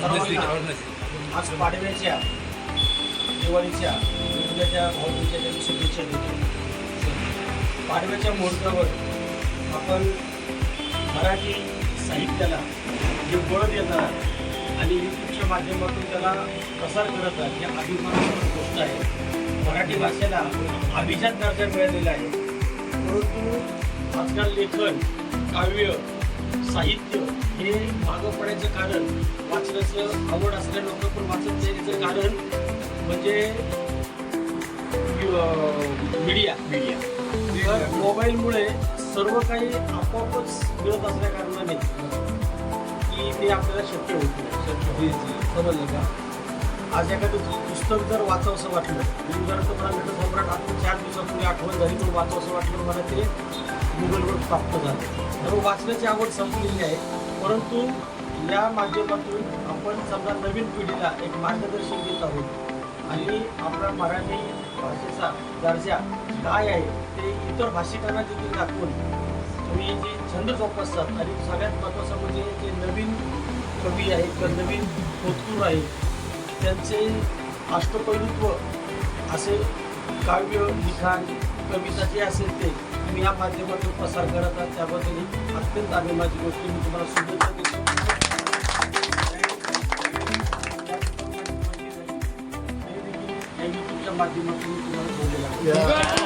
सर्वांना आज पाडव्याच्या दिवाळीच्या उद्याच्या भाऊबीजेच्या मी शुभेच्छा देतो. पाडव्याच्या मुहूर्तावर आपण मराठी साहित्याला जे बळ देतात आणि यूट्यूबच्या माध्यमातून त्याला प्रसार करत आहात या अभिमानास्पद गोष्ट आहे. मराठी भाषेला अभिजात दर्जा मिळालेला आहे. परंतु आजकाल लेखन काव्य साहित्य हे मागं पडायचं कारण वाचण्याचं आवड असलेलं लोक पण वाचत नाही याचं कारण म्हणजे मीडिया मीडिया तर मोबाईलमुळे सर्व काही आपोआपच मिळत असल्या कारणाने की ते आपल्याला शक्य होत नाही. शक्य समजलं का? आज एखादं पुस्तक जर वाचावंसं वाटलं मी जर तुम्हाला भेटत सम्राट आपण चार दिवसापूर्वी आठवण झाली पण वाचावंसं वाटलं मला ते गुगलवर प्राप्त झालं. तर वाचण्याची आवड संपलेली आहे. परंतु या माध्यमातून आपण समजा नवीन पिढीला एक मार्गदर्शन देत आहोत. आणि आपला मराठी भाषेचा दर्जा काय आहे ते इतर भाषिकांना देखील दाखवून तुम्ही जे छंद जोपासतात आणि सगळ्यात महत्त्वाचं म्हणजे जे नवीन कवी आहेत किंवा नवीन होतकूर आहेत त्यांचे अष्टपैलुत्व असे काव्य लिखाण कविता जे असेल ते तुम्ही या माध्यमातून प्रसार करत आहात त्याबद्दल अत्यंत आम्ही माझी गोष्टी मी तुम्हाला शुभेच्छा देतो. माध्यमातून तुम्हाला बोललेलं